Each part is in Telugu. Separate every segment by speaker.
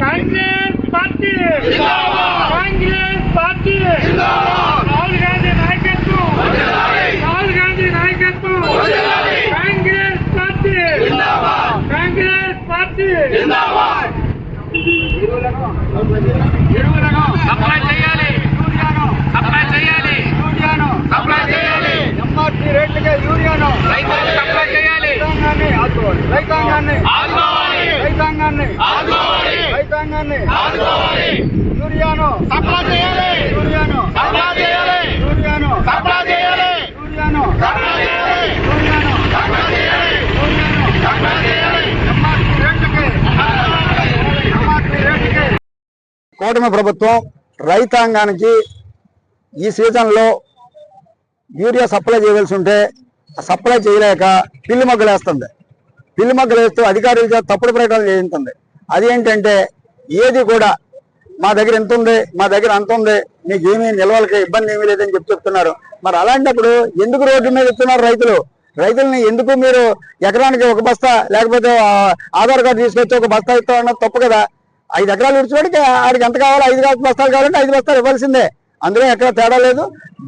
Speaker 1: కాంగ్రెస్ పార్టీ కాంగ్రెస్ పార్టీ రాహుల్ గాంధీ నాయకత్వం రాహుల్ గాంధీ నాయకత్వం Congress party Congress party
Speaker 2: supply చేయాలి సప్లై చేయాలి సప్లై చేయాలి
Speaker 3: ఎంఆర్పీ రేట్లుగా యూరియాను
Speaker 2: రైతులకు సప్లై చేయాలి
Speaker 3: రైతాంగాన్ని ఆదుకోవాలి రైతాంగాన్ని
Speaker 2: ఆదుకోవాలి
Speaker 3: రైతాంగాన్ని
Speaker 2: ఆదుకోవాలి
Speaker 3: రైతాంగాన్ని యూరియాను
Speaker 2: సప్లై చేయాలి.
Speaker 3: యూరియాను
Speaker 2: సప్లై చేయాలి.
Speaker 3: యూరియాను
Speaker 2: సప్లై చేయాలి.
Speaker 3: యూరియాను
Speaker 2: సప్లై చేయాలి.
Speaker 3: యూరియాను
Speaker 2: సప్లై చేయాలి.
Speaker 3: యూరియాను
Speaker 2: సప్లై చేయాలి.
Speaker 3: కూటమి ప్రభుత్వం రైతాంగానికి ఈ సీజన్లో యూరియా సప్లై చేయవలసి ఉంటే సప్లై చేయలేక పిల్లి మొగ్గలు వేస్తుంది పిల్లి మొగ్గలు వేస్తూ అధికారులతో తప్పుడు ప్రకటనలు చేయించింది. అది ఏంటంటే ఏది కూడా మా దగ్గర ఎంత ఉంది మా దగ్గర అంత ఉంది మీకు ఏమీ నిల్వలకి ఇబ్బంది ఏమీ లేదని చెప్పి చెప్తున్నారు. మరి అలాంటప్పుడు ఎందుకు రోడ్డు మీద ఇస్తున్నారు రైతులు? రైతుల్ని ఎందుకు మీరు ఎకరానికి ఒక బస్తా లేకపోతే ఆధార్ కార్డు తీసుకొచ్చి ఒక బస్తా ఇస్తామన్నది తప్పు కదా. ఐదు ఎకరాలు ఇచ్చినోడికి ఆడికి ఎంత కావాలో? ఐదు బస్తాలు కావాలంటే ఐదు బస్తాలు ఇవ్వాల్సిందే. అందులో ఎక్కడ తేడా లేదు.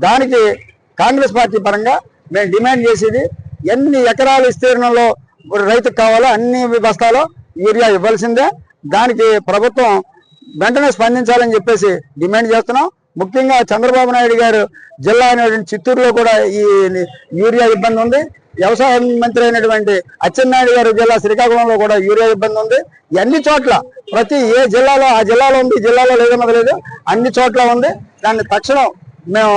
Speaker 3: దానికి కాంగ్రెస్ పార్టీ పరంగా మేము డిమాండ్ చేసేది ఎన్ని ఎకరాల విస్తీర్ణంలో రైతుకు కావాలో అన్ని బస్తాలు యూరియా ఇవ్వాల్సిందే. దానికి ప్రభుత్వం వెంటనే స్పందించాలని చెప్పేసి డిమాండ్ చేస్తున్నాం. ముఖ్యంగా చంద్రబాబు నాయుడు గారు జిల్లా అయినటువంటి చిత్తూరులో కూడా ఈ యూరియా ఇబ్బంది ఉంది. వ్యవసాయ మంత్రి అయినటువంటి అచ్చెన్నాయుడు గారు జిల్లా శ్రీకాకుళంలో కూడా యూరియా ఇబ్బంది ఉంది. అన్ని చోట్ల ప్రతి ఏ జిల్లాలో ఆ జిల్లాలో ఉంది జిల్లాలో లేదన్నది లేదు. అన్ని చోట్ల ఉంది. దాన్ని తక్షణం మేము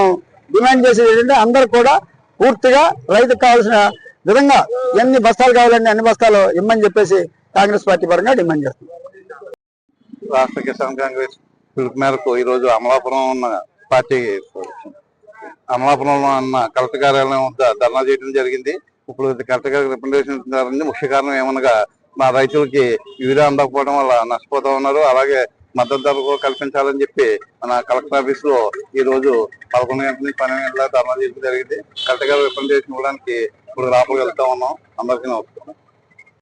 Speaker 3: డిమాండ్ చేసేది ఏంటంటే అందరు కూడా పూర్తిగా రైతుకు కావాల్సిన విధంగా ఎన్ని బస్తాలు కావాలండి అన్ని బస్తాలు ఇమ్మని చెప్పేసి కాంగ్రెస్ పార్టీ పరంగా డిమాండ్ చేస్తున్నాం
Speaker 4: రాష్ట్ర కిసాన్ కాంగ్రెస్ పిలుపు మేరకు ఈ రోజు అమలాపురం ఉన్న పార్టీ అమలాపురంలో ఉన్న కలెక్టర్ కార్యాలయం వద్ద ధర్నా చేయడం జరిగింది. ఇప్పుడు కలెక్టర్ గారికి రిప్రజెంటేషన్ ఇస్తున్నారని ముఖ్య కారణం ఏమనగా మా రైతులకి యూరియా అందకపోవడం వల్ల నష్టపోతా ఉన్నారు. అలాగే మద్దతు ధర కల్పించాలని చెప్పి మన కలెక్టర్ ఆఫీస్లో ఈ రోజు పదకొండు గంటల నుంచి పన్నెండు గంటల ధర్నా చేయడం జరిగింది. కలెక్టర్ గారు రిప్రజెంటేషన్ ఇవ్వడానికి ఇప్పుడు లోపలికి వెళ్తా ఉన్నాం. అందరికీ నమస్కారం.